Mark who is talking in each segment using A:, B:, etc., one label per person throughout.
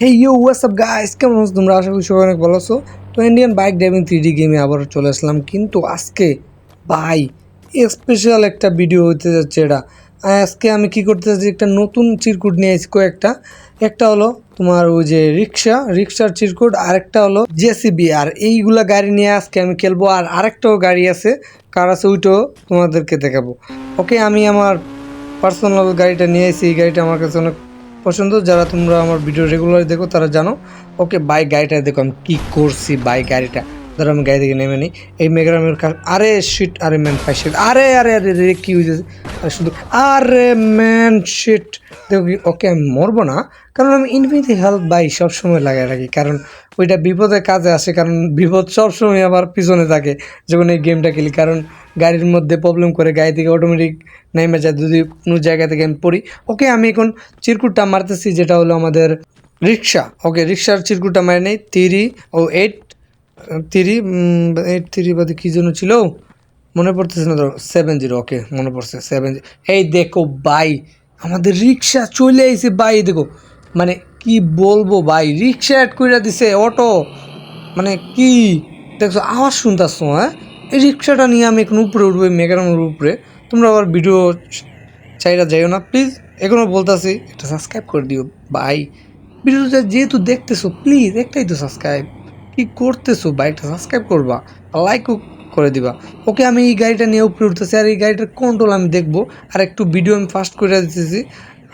A: Hey you WhatsApp guys কেমন আছো তোমরা? আশা করি সবাই অনেক ভালো আছো। তো Indian bike driving three D গেমে আবার চলে আসলাম। কিন্তু আজকে, ভাই স্পেশাল একটা ভিডিও হতে যাচ্ছে এটা। আজকে আমি কি করতে চাচ্ছি একটা নতুন চিরকুট নিয়ে এসেছি কয়েকটা। একটা হলো তোমার ওই যে রিক্সা, রিক্সার চিরকুট আরেকটা হলো জেসিবি আর এইগুলা গাড়ি নিয়ে আজকে আমি খেলব, আর আরেকটাও গাড়ি আছে, কার আছে ওইটাও তোমাদেরকে দেখাবো। ওকে আমি আমার পার্সোনাল গাড়িটা নিয়ে এসেছি এই গাড়িটা আমার কাছে অনেক পছন্দ, যারা তোমরা আমার ভিডিও রেগুলার দেখো, তারা জানো। ওকে বাই গাড়িটা দেখো, আমি কী করছি বাই গাড়িটা। ধরো আমি গাড়ি থেকে নেমে নিই। এই মেঘরামের কাজ আরে শিট আরে ম্যান পাইছে আরে আরে আরে, রে, কী হয়েছে শুধু, আরে ম্যান শিট দেখো ওকে আমি মরবো না, কারণ আমি ইনফিনিটি হেল্প বাই সবসময় লাগাই রাখি। কারণ ওইটা বিপদে কাজে আসে, কারণ বিপদ সবসময় আবার পিছনে থাকে যখন এই গেমটা খেলি। কারণ গাড়ির মধ্যে প্রবলেম করে, গাড়ি থেকে অটোমেটিক নেমে যায়। যদি কোনো জায়গা থেকে আমি পড়ি, ওকে আমি এখন চিরকুটটা মারতেছি, যেটা হলো আমাদের রিক্সা। ওকে, রিক্সার চিরকুটটা মারে নেই three o eight three eight three বাদে কী জন্য ছিল? মনে পড়তেছে না, ধরো সেভেন জিরো ওকে মনে পড়ছে সেভেন এই দেখো বাই আমাদের রিক্সা চলে আইছে বাই দেখো। মানে কি বলব, ভাই, রিক্সা অ্যাড করে দিছে অটো মানে কি? দেখছ, আওয়াজ শুনতেছো হ্যাঁ? এই রিক্সাটা নিয়ে আমি এখন উপরে উঠবো মেঘানোর উপরে। তোমরা আবার ভিডিও চাইরা যাইও না প্লিজ এখনও বলতেছি একটা সাবস্ক্রাইব করে দিও, ভাই। ভিডিওটা যেহেতু দেখতেছো প্লিজ একটাই তো সাবস্ক্রাইব কি করতেছো বাইকটা সাবস্ক্রাইব করবা লাইকও করে দিবা। ওকে, আমি এই গাড়িটা নিয়ে উপরে উঠতেছি আর এই গাড়িটার কন্ট্রোল আমি দেখব। আর একটু ভিডিও আমি ফাস্ট করে দিতেছি।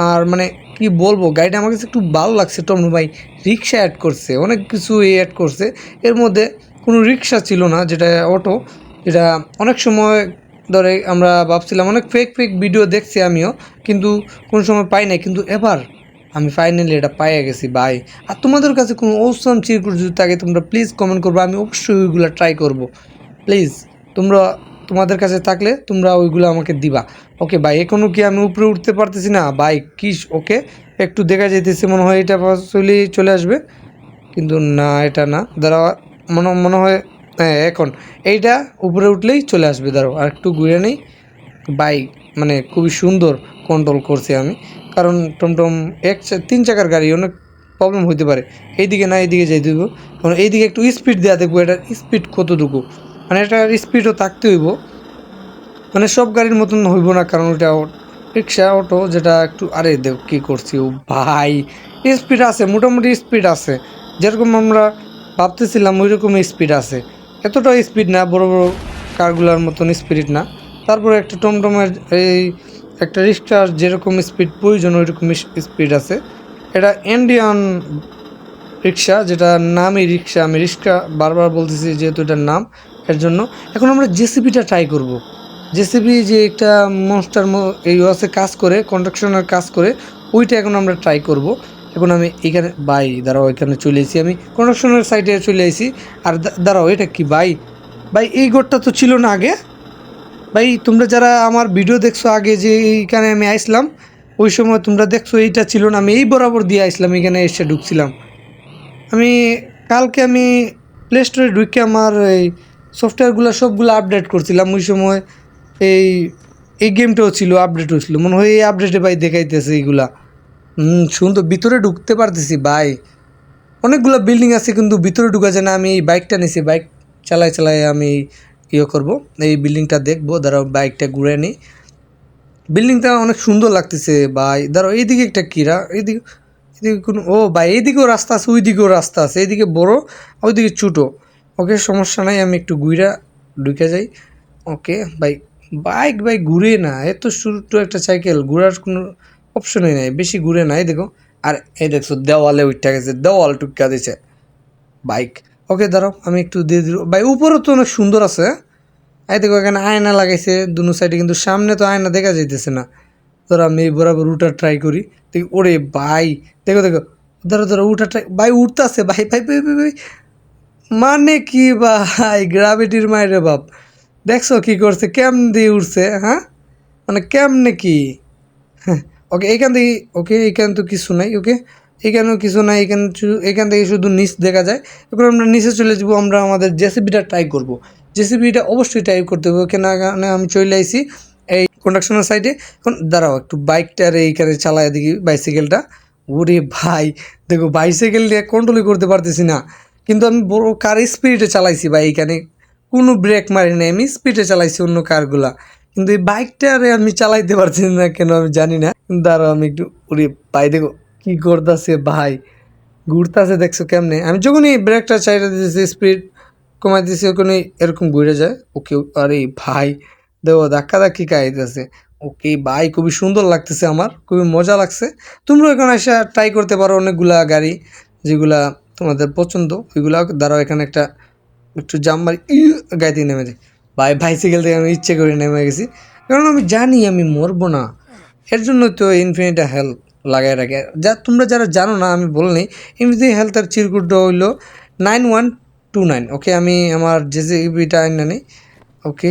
A: আর মানে কি বলব, গাড়িটা আমার কাছে একটু ভালো লাগছে। টমনু ভাই রিক্সা অ্যাড করছে, অনেক কিছু এই অ্যাড করছে। এর মধ্যে কোনো রিক্সা ছিল না, যেটা অটো যেটা অনেক সময় ধরে আমরা ভাবছিলাম, অনেক ফেক ফেক ভিডিও দেখছি আমিও, কিন্তু কোনো সময় পাই নাই। কিন্তু এবার আমি ফাইনালি এটা পাইয়ে গেছি ভাই আর তোমাদের কাছে কোনো ওসাম চিরকুট যদি থাকে, তোমরা প্লিজ কমেন্ট করব, আমি অবশ্যই ওইগুলো ট্রাই করব। প্লিজ তোমরা তোমাদের কাছে থাকলে তোমরা ওইগুলো আমাকে দিবা। ওকে ভাই এখনও কি আমি উপরে উঠতে পারতেছি না? ভাই কি ওকে একটু দেখা যেতেছে মনে হয় এটা চলে চলে আসবে। কিন্তু না, এটা না। দাঁড়াও, মনে মনে হয় হ্যাঁ এখন। এইটা উপরে উঠলেই চলে আসবে, দাঁড়াও, আর একটু ঘুরে নেই। বাইক মানে খুবই সুন্দর কন্ট্রোল করছি আমি। কারণ টমটম এক তিন চাকার গাড়ি, অনেক প্রবলেম হইতে পারে। এইদিকে না, এইদিকে যাই দিব কারণ এইদিকে একটু স্পিড দেওয়া দেখব, এটার স্পিড কতটুকু? মানে এটার স্পিডও থাকতে হইব। মানে সব গাড়ির মতন হইব না, কারণ ওটা রিক্সা, অটো, যেটা একটু, আরে দেখ কী করছি, ও ভাই। স্পিড আছে, মোটামুটি স্পিড আছে। যেরকম আমরা ভাবতেছিলাম ওই রকম স্পিড আছে। এতটা স্পিড না, বড় বড় কারগুলোর মতন স্পিড না। তারপরে একটা টমটমের এই একটা রিক্সার যেরকম স্পিড প্রয়োজন ওই রকম স্পিড আছে। এটা ইন্ডিয়ান রিক্সা যেটা নামই রিক্সা আমি রিক্সা বারবার বলতেছি যেহেতু এটার নাম, এর জন্য। এখন আমরা জেসিবিটা ট্রাই করব। জেসিবি যে একটা মনস্টার এই আছে কাজ করে কন্ট্রাকশনের কাজ করে, ওইটা এখন আমরা ট্রাই করব। এখন আমি এখানে বাই দাঁড়াও, এখানে চলে এসেছি আমি। কন্ট্রাকশনের সাইডে চলে এসেছি আর দাঁড়াও, এটা কি বাই ভাই, এই ঘরটা তো ছিল না আগে। ভাই, তোমরা যারা আমার ভিডিও দেখছ আগে যে এইখানে আমি আইসলাম, ওই সময় তোমরা দেখছ এইটা ছিল না, আমি এই বরাবর দিয়ে আইসলাম, এখানে এসে ঢুকছিলাম। আমি কালকে আমি প্লে স্টোরে ঢুকে আমার এই সফটওয়্যারগুলো সবগুলো আপডেট করছিলাম, ওই সময় এই এই গেমটাও ছিল আপডেট হয়েছিল মনে হয় এই আপডেটে ভাই দেখাইতেছে এইগুলা। হুম সুন্দর ভিতরে ঢুকতে পারতেছি, ভাই। অনেকগুলো বিল্ডিং আছে, কিন্তু ভিতরে ঢুকা যায় না, আমি এই বাইকটা নিছি বাইক চালাই চালাই আমি ইয়ে করব। এই বিল্ডিংটা দেখব, দাঁড়াও, বাইকটা ঘুরে নিই বিল্ডিংটা অনেক সুন্দর লাগতেছে ভাই। ধরো এইদিকে একটা কিরা এইদিকে এদিকে কোনো, ও ভাই, এইদিকেও রাস্তা আছে, ওইদিকেও রাস্তা আছে। এইদিকে বড় ওইদিকে ছোটো। ওকে, সমস্যা নাই, আমি একটু ঘুরা ঢুকে যাই। ওকে, ভাই, বাইক, ভাই, ঘুরে না। এত ছোটো একটা সাইকেল, ঘোরার কোনো অপশনই নাই। বেশি ঘুরে নাই দেখো। আর এই দেখছ, দেওয়ালে উঠে গেছে, দেওয়াল টুকা দিছে। বাইক। ওকে দাঁড়াও, আমি একটু দিয়ে দিল। ভাই, উপরেও তো অনেক সুন্দর আছে। এই দেখো, এখানে আয়না লাগাইছে, দুনো সাইডে কিন্তু সামনে তো আয়না দেখা যাইতেছে না। ধরো, আমি বরাবর উঠা ট্রাই করি। দেখি, ওরে ভাই, দেখো দেখো। ধরো ধরো উঠা ট্রাই ভাই, উঠতেছে, ভাই ভাই ভাই ভাই ভাই। মানে কি ভাই, গ্রাভিটির মায়ের বাপ। দেখছ কি করছে কেমন দিয়ে উঠছে হ্যাঁ? মানে কেমনে কি? হ্যাঁ ওকে এইখান থেকে ওকে এইখান তো কিছু নাই ওকে এখানেও কিছু নাই এখানে এখান থেকে শুধু নিচ দেখা যায়। এবার আমরা নিচে চলে যাব, আমরা আমাদের জেসিবিটা ট্রাই করব। জেসিবিটা অবশ্যই ট্রাই করতে হবে। কেন আমি চলে আইছি, এই কন্ডাকশনের সাইডে এখন দাঁড়াও, একটু বাইকটার এইখানে চালায় দেখি বাইসাইকেলটা ওরে ভাই, দেখো বাইসাইকেল দিয়ে কন্ট্রোলই করতে পারতেছি না। কিন্তু আমি বড় কার স্পিডে চালাইছি ভাই এখানে কোনো ব্রেক মারি নাই, আমি স্পিডে চালাইছি অন্য কারগুলা কিন্তু এই বাইকটা বাইকটারে আমি চালাইতে পারছি না কেন আমি জানি না। দাঁড়াও আমি একটু, ওরে ভাই, দেখো কী করতেছে ভাই? ঘুরতেছে দেখছ কেমনে? আমি যখনই ব্রেকটা চাইটা দিতেছি স্পিড কমাই দিতেছি, ওখানে এরকম ঘুরে যায়। ওকে, আরে ভাই দেখো ধাক্কা ধাক্কি খাইতেছে। ওকে ভাই, খুবই সুন্দর লাগতেছে আমার, খুবই মজা লাগছে। তোমরা এখানে এসে ট্রাই করতে পারো অনেকগুলা গাড়ি, যেগুলা তোমাদের পছন্দ। ওইগুলা দ্বারাও এখানে একটা, একটু জাম্বার গাড়ি থেকে নেমে যায় ভাই বাইসাইকেল থেকে আমি ইচ্ছে করে নেমে গেছি। কারণ আমি জানি আমি মরবো না। এর জন্য তো ইনফিনিটা হেল্প লাগাই রাখে। যা তোমরা যারা জানো না, আমি বলিনি ইনফিনিটি হেলথের চিরকুটটা হইল nine one two nine okay আমি আমার যে যে ইবিটা আনি okay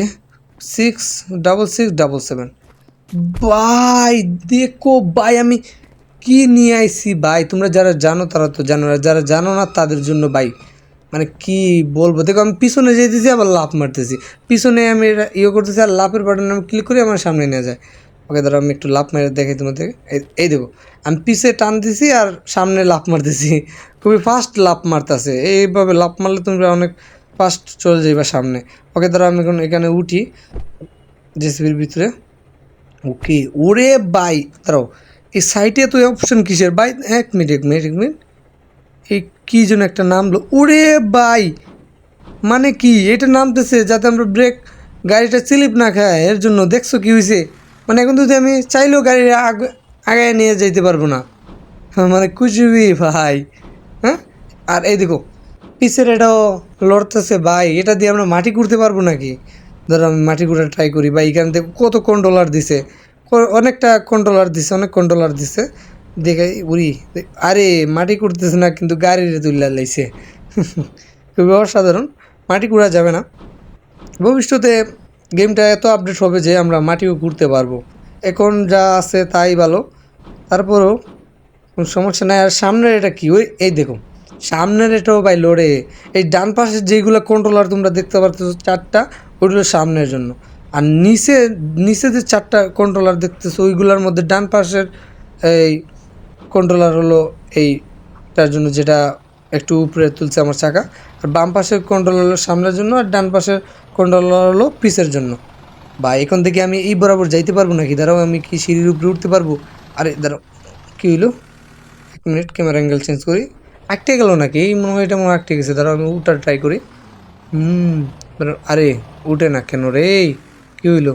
A: six double six double seven ভাই, দেখো ভাই, আমি কি নিয়ে আইছি ভাই? তোমরা যারা জানো তারা তো জানো, আর যারা জানো না তাদের জন্য ভাই মানে কি বলব? দেখো, আমি পিছনে যেতেছি আবার লাফ মারতেছি। পিছনে আমি ইয়ে করতেছি, আর লাফের বাটন আমি ক্লিক করে আমার সামনে নিয়ে যায়। ওকে ধরো আমি একটু লাফ মেরে দেখাই তোমাদের। এই- দেখো, আমি পিছে টান দিছি আর সামনে লাফ মারতেছি। খুবই ফাস্ট লাফ মারতেছে। এইভাবে লাফ মারলে তোমরা অনেক ফাস্ট চলে যাইবা সামনে। ওকে ধরো আমি এখন এখানে উঠি, জেসিবির ভিতরে। ওকে, ওরে বাই দাঁড়াও এই সাইটে তো অপশন কিসের? বাই এক মিনিট এক মিনিট এক মিনিট এই কী যেন একটা নামলো ওরে বাই মানে কি? এটা নামতেছে যাতে আমরা ব্রেক গাড়িটা স্লিপ না খায়। এর জন্য দেখছ কি হয়েছে মানে এখন যদি আমি চাইলেও গাড়ি আগ- আগায় নিয়ে যাইতে পারব না। হ্যাঁ, মানে কুচবি ভাই। হ্যাঁ? আর এই দেখো পিসের এটাও লড়তেছে ভাই। এটা দিয়ে আমরা মাটি কুড়তে পারব নাকি? ধরো আমি মাটি কুড়া ট্রাই করি বা এখান থেকে কত কন্ট্রোলার দিছে? অনেকটা কন্ট্রোলার দিছে অনেক কন্ট্রোলার দিছে। দেখে উড়ি আরে মাটি কুড়তেছে না কিন্তু গাড়ির তুলে লাইছে। খুবই অসাধারণ। মাটি কুড়া যাবে না। ভবিষ্যতে গেমটা এত আপডেট হবে যে আমরা মাটিও ঘুরতে পারব। এখন যা আছে তাই ভালো। তারপরেও কোনো সমস্যা নাই। আর সামনের এটা কি? ওই, এই দেখো। সামনের এটাও ভাই লড়ে এই ডান পাশে যেগুলো কন্ট্রোলার তোমরা দেখতে পাচ্ছ চারটা, ওইগুলো সামনের জন্য। আর নিচে নিচে যে চারটা কন্ট্রোলার দেখতেছো, ওইগুলোর মধ্যে ডান পাশের এই কন্ট্রোলার হলো এইটার জন্য যেটা একটু উপরে তুলছে আমার চাকা। আর বাম পাশের কন্ট্রোলার হলো সামনের জন্য আর ডান পাশের কন্ট্রোলার হলো পিসের জন্য। বা এখন থেকে আমি এই বরাবর যাইতে পারব নাকি? দাঁড়াও, আমি কি সিঁড়ির উপরে উঠতে পারব? আরে, দাঁড়াও, কী হইল? এক মিনিট ক্যামেরা অ্যাঙ্গেল চেঞ্জ করি। আটকে গেল নাকি? এই মনে হয় এটা মনে আটকে গেছে। দাঁড়াও, আমি উঠার ট্রাই করি। হুম আরে, উঠে না কেন রে? কী হইল?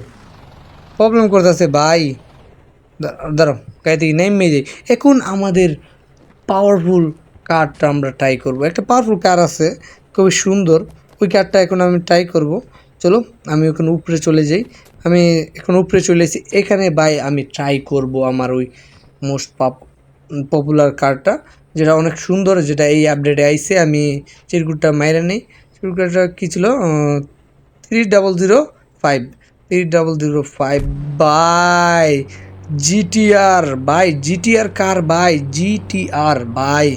A: প্রবলেম করতেছে, ভাই। দাঁড়াও গাড়ি থেকে নেমে যাই এখন আমাদের পাওয়ারফুল কারটা আমরা ট্রাই করব। একটা পাওয়ারফুল কার আছে, খুবই সুন্দর। ওই কারটা এখন আমি ট্রাই করব। চলো, আমি ওখানে উপরে চলে যাই। আমি এখন উপরে চলে এসেছি। এখানে বাই আমি ট্রাই করব আমার ওই মোস্ট পপ পপুলার কারটা যেটা অনেক সুন্দর, যেটা এই আপডেটে আইসে আমি চিরকুটটা মাইরে নেই। চিরকুটটা কী ছিল? Three double zero five three double zero five by GTR by GTR car by GTR by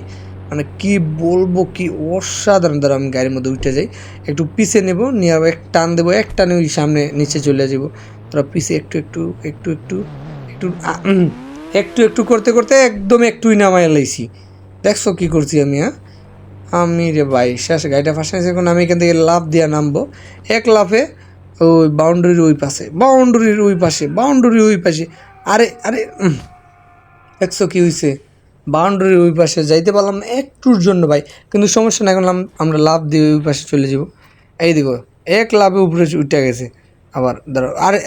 A: মানে কি বলব, কি অসাধারণ দ্বারা আমি গাড়ির মধ্যে উঠে যাই। একটু পিছে নেব, নিয়ে এক টান দেবো, এক টানে ওই সামনে নিচে চলে যাব। তোরা পিছে একটু একটু একটু একটু একটু একটু একটু করতে করতে একদম একটুই নামাই লাইছি। দেখছ কি করছি আমি হ্যাঁ? আমি রে ভাই, শেষ গাড়িটা ফাঁসাইছে এখন, আমি এখান থেকে লাফ দিয়া নামবো। এক লাফে ওই বাউন্ডারির ওই পাশে, বাউন্ডারির ওই পাশে, বাউন্ডারির ওই পাশে। আরে আরে দেখছ কি হয়েছে বাউন্ডারির ওই পাশে যাইতে পারলাম একটুর জন্য ভাই। কিন্তু সমস্যা না এখন আমরা লাভ দিয়ে ওই পাশে চলে যাব। এই দেখো, এক লাভে উপরে উঠে গেছে। আবার ধরো, আরে,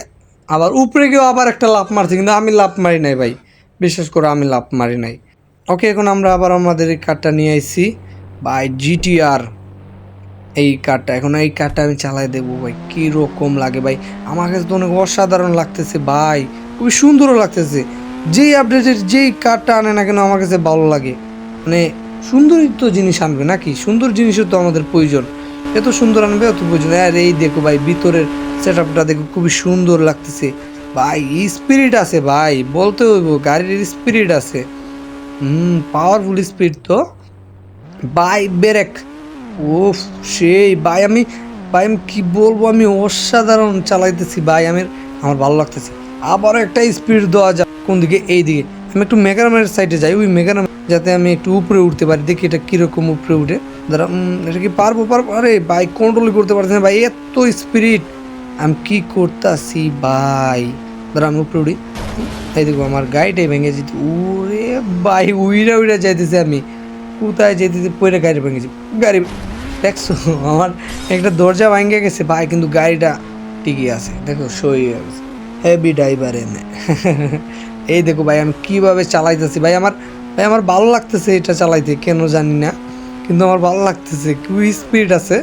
A: আবার উপরে গিয়েও আবার একটা লাভ মারছে, কিন্তু আমি লাভ মারি নাই ভাই। বিশেষ করে, আমি লাভ মারি নাই। ওকে, এখন আমরা আবার আমাদের এই কার্ডটা নিয়ে আইছি। বাই জিটিআর এই কারটা, এখন এই কারটা আমি চালাই দেবো ভাই। কী রকম লাগে ভাই। আমার কাছে তো অনেক অসাধারণ লাগতেছে ভাই। খুবই সুন্দরও লাগতেছে। যেই আপডেটের যেই কারটা আনে না কেন আমার কাছে ভালো লাগে। মানে সুন্দরই তো জিনিস আনবে নাকি? সুন্দর জিনিসও তো আমাদের প্রয়োজন। এত সুন্দর আনবে, অত প্রয়োজন আর, এই দেখো ভাই, ভিতরের সেট আপটা দেখো, খুবই সুন্দর লাগতেছে। ভাই স্পিরিট আছে ভাই, বলতে হইব, গাড়ির স্পিরিট আছে। হুম পাওয়ারফুল স্পিড তো। By brake. ওফ সেই, ভাই, আমি ভাই, আমি কি বলব? আমি অসাধারণ চালাইতেছি, ভাই, আমি, আমার ভালো লাগতেছে। আবার একটা স্পিড দেওয়া যাক কোন দিকে, এই দিকে। আমি একটু মেগারামের সাইডে যাই, ওই মেগারাম যাতে আমি একটু উপরে উঠতে পারি, দেখি এটা কীরকম উপরে উঠে। দাঁড়া এটা কি পারব পারব? আরে বাইক কন্ট্রোল করতে পারছি না ভাই, এত স্পিরিট আমি কি করতেছি ভাই? দাঁড়া, আমি উপরে উঠি। এই দেখো, আমার গাড়িটাই ভেঙে যেত ওরে ভাই, উইরা উইরা যাইতেছে আমি। কোথায় যেতেছে পরে গাড়ি ভেঙেছি গাড়ি দেখছ, আমার একটা দরজা ভেঙে গেছে। ভাই, কিন্তু গাড়িটা ঠিকই আছে। দেখো, সই হয়ে গেছে। হেভি ড্রাইভার এনে। এই দেখো ভাই, আমি কীভাবে চালাইতেছি? ভাই, আমার ভাই, আমার ভালো লাগতেছে এটা চালাইতে, কেন জানি না। কিন্তু আমার ভালো লাগতেছে, খুবই স্পিড আছে,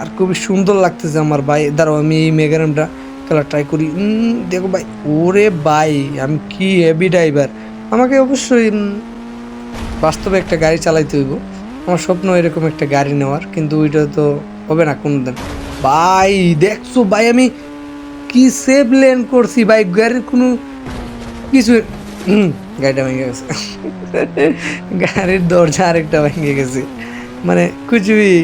A: আর খুবই সুন্দর লাগতেছে আমার ভাই। দাঁড়াও, আমি এই মেগারামটা খেলা ট্রাই করি। দেখো ভাই, ওরে ভাই, আমি কি হেভি ড্রাইভার আমাকে অবশ্যই বাস্তবে একটা গাড়ি চালাইতে হইব। আমার স্বপ্ন এরকম একটা গাড়ি নেওয়ার, কিন্তু ওইটা তো হবে না কোনোদিন। ভাই, দেখছ ভাই, আমি কি সেফ লেন করছি বাইক গাড়ির কোনো কিছু গাড়িটা ভেঙে গেছে। গাড়ির দরজা আরেকটা ভেঙে গেছে। মানে কুচবি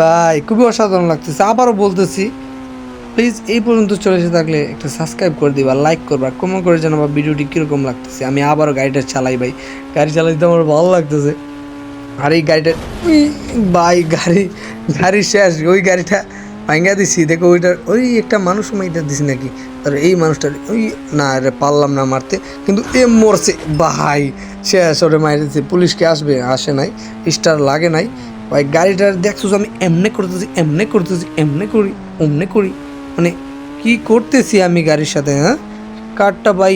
A: ভাই, খুবই অসাধারণ লাগতেছে। আবারও বলতেছি প্লিজ এই পর্যন্ত চলে এসে থাকলে একটা সাবস্ক্রাইব করে দিবা লাইক করবা কমেন্ট করে জানাবা ভিডিওটি কীরকম লাগতেছে। আমি আবারও গাড়িটা চালাই ভাই। গাড়ি চালাইতে আমার ভালো লাগতেছে। আর এই গাড়িটা ভাই, গাড়ি গাড়ি শেষ। ওই গাড়িটা ভাঙ্গা দিছি, দেখো ওইটার, ওই একটা মানুষ মাইটা দিছি নাকি? আর এই মানুষটার, ওই, না রে পারলাম না মারতে, কিন্তু এ মরছে, ভাই শেষ ওরে মাইরেছে পুলিশকে আসবে, আসে নাই, স্টার লাগে নাই, ভাই গাড়িটার দেখছ আমি এমনে করতেছি এমনে করতেছি, এমনে করি, অমনে করি মানে কি করতেছি আমি গাড়ির সাথে হ্যাঁ? কারটা ভাই,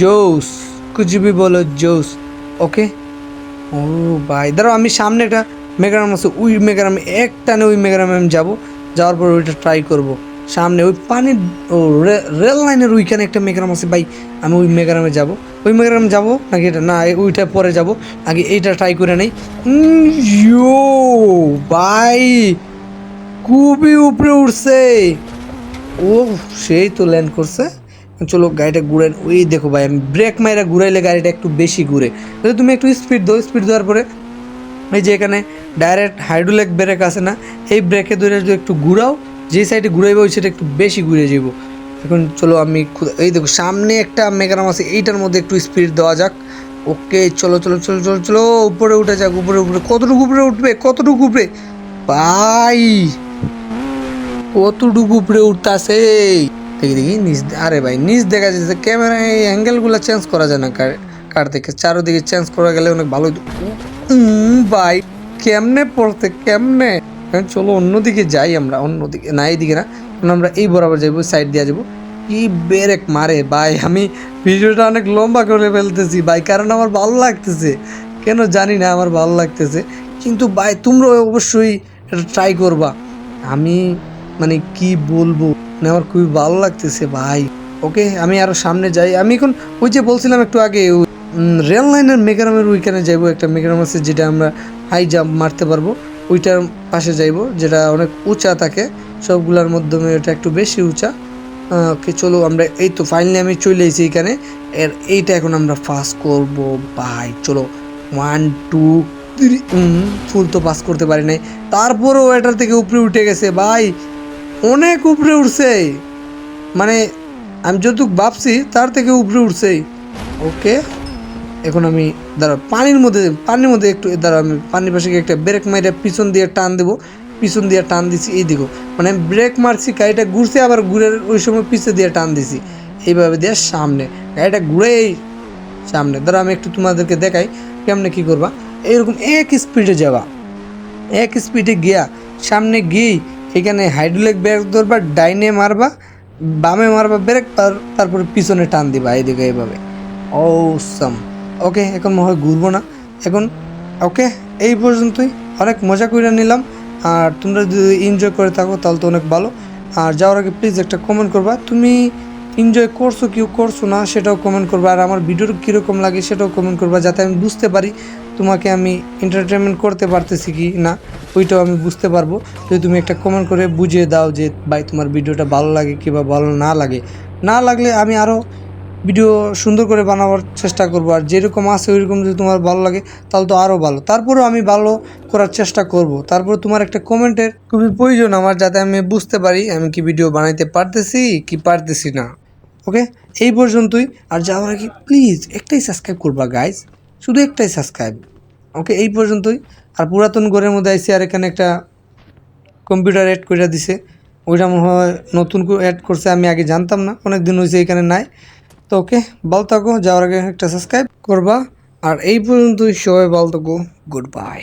A: জোস কুচবি বলো জোস, ওকে? ও ভাই ধরো আমি সামনে একটা মেগারাম আছে, ওই মেগারামে, এক টানে ওই মেগারামে আমি যাব যাওয়ার পর ওইটা ট্রাই করব। সামনে ওই পানির রেল লাইনের ওইখানে একটা মেগারাম আছে। ভাই, আমি ওই মেগারামে যাব। ওই মেগারামে যাব নাকি এটা? না ওইটা পরে যাব। আগে এইটা ট্রাই করে নেই। ইয়ো, ভাই, খুবই উপরে উঠছে। ও, সেই তো ল্যান্ড করছে। চলো গাড়িটা ঘুরেন ওই দেখো ভাই, আমি ব্রেক মাইরা ঘুরাইলে গাড়িটা একটু বেশি ঘুরে। তুমি একটু স্পিড দাও স্পিড দেওয়ার পরে এই যে এখানে ডাইরেক্ট হাইড্রোলিক ব্রেক আছে না, এই ব্রেকে ধরে যদি একটু ঘুরাও যে সাইডে ঘুরাইবে ওই সাইডে একটু বেশি ঘুরে যাব এখন চলো আমি এই দেখো, সামনে একটা মেগারাম আছে, এইটার মধ্যে একটু স্পিড দেওয়া যাক। ওকে চলো চলো চলো চলো চলো, উপরে উঠে যাক, উপরে উপরে। কতটুকু উপরে উঠবে? কতটুকু উপরে? ভাই, কতটুকু উপরে উঠতাছে? দেখি দেখি, নিচ আরে ভাই, নিচ দেখা যাচ্ছে ক্যামেরা এই অ্যাঙ্গেলগুলো চেঞ্জ করা যায় না, কার কার থেকে চারোদিকে চেঞ্জ করা গেলে অনেক ভালো ভাই, কেমনে পড়তে, কেমনে? চলো অন্যদিকে যাই আমরা, অন্যদিকে, না, এইদিকে না। আমরা এই বরাবর যাব সাইড দিয়ে যাব কি বেরেক মারে, ভাই, আমি ভিডিওটা অনেক লম্বা করে ফেলতেছি, ভাই, কারণ আমার ভালো লাগতেছে। কেন জানি না, আমার ভালো লাগতেছে। কিন্তু ভাই তোমরা অবশ্যই এটা ট্রাই করবা। আমি মানে কি বলব মানে আমার খুবই ভালো লাগতেছে, ভাই। ওকে আমি আরও সামনে যাই। আমি এখন ওই যে বলছিলাম একটু আগে রেল লাইনের মেগারামের ওইখানে যাইবো, একটা মেগারাম আছে যেটা আমরা হাই জাম্প মারতে পারব। ওইটার পাশে যাইবো, যেটা অনেক উঁচা থাকে, সবগুলোর মাধ্যমে ওটা একটু বেশি উঁচা। ওকে চলো আমরা এই তো ফাইনালি আমি চলে এসেছি এখানে। এর এইটা এখন আমরা পাস করব ভাই চলো। ওয়ান টু থ্রি ফুল তো পাস করতে পারি নাই। তারপরেও এটার থেকে উপরে উঠে গেছে ভাই অনেক উপরে উঠছে। মানে আমি যতটুকু ভাবছি, তার থেকে উপরে উঠছে ওকে এখন আমি, দাঁড়া, পানির মধ্যে পানির মধ্যে একটু, দাঁড়া, আমি পানির পাশে একটা ব্রেক মাইরে পিছন দিয়ে টান দেবো। পিছন দিয়ে টান দিছি, এই দিকে মানে আমি ব্রেক মারছি, গাড়িটা ঘুরছে, আবার ঘুরে ওই সময় পিছে দিয়ে টান দিছি। এইভাবে দিয়ে সামনে। গাড়িটা ঘুরেই সামনে। ধরো আমি একটু তোমাদেরকে দেখাই, কেমনে কি করবা। এরকম এক স্পিডে যাওয়া এক স্পিডে গিয়া সামনে গিয়েই এখানে হাইড্রোলিক ব্রেক ধরবা, ডাইনে মারবা, বামে মারবা ব্রেক তার- তারপরে পিছনে টান দিবা। এইদিকে এইভাবে। ওসাম ওকে, এখন হয় ঘুরবো না। এখন, ওকে, এই পর্যন্তই। অনেক মজা করে নিলাম। আর তোমরা যদি এনজয় করে থাকো, তাহলে তো অনেক ভালো। আর যাওয়ার আগে প্লিজ একটা কমেন্ট করবা। তুমি এনজয় করছ কেউ করছ না, সেটাও কমেন্ট করবা। আর আমার ভিডিওর কীরকম লাগে, সেটাও কমেন্ট করবা, যাতে আমি বুঝতে পারি তোমাকে আমি এন্টারটেনমেন্ট করতে পারতেছি কি না। ওইটাও আমি বুঝতে পারব। যদি তুমি একটা কমেন্ট করে বুঝিয়ে দাও যে, ভাই, তোমার ভিডিওটা ভালো লাগে কিংবা ভালো না লাগে। না লাগলে আমি আরও ভিডিও সুন্দর করে বানাবার চেষ্টা করব। আর যেরকম আছে, ওইরকম যদি তোমার ভালো লাগে, তাহলে তো আরও ভালো। তারপরেও আমি ভালো করার চেষ্টা করব। তারপর তোমার একটা কমেন্টের খুবই প্রয়োজন আমার, যাতে আমি বুঝতে পারি আমি কি ভিডিও বানাইতে পারতেছি, কি পারতেছি না। ওকে এই পর্যন্তই। আর যাওয়ার আগে প্লিজ একটাই সাবস্ক্রাইব করবা গাইজ শুধু একটাই সাবস্ক্রাইব ওকে এই পর্যন্তই। আর পুরাতন ঘরের মধ্যে আইসি আর এখানে একটা কম্পিউটার অ্যাড করে দিছে। ওইটা মনে হয় নতুন অ্যাড করছে, আমি আগে জানতাম না। অনেক দিন হয়েছে এখানে নাই। তো ওকে, ভালো থাকো, যাওয়ার আগে একটা সাবস্ক্রাইব করবা। আর এই পর্যন্তই, সবাই ভালো থাকো গুড বাই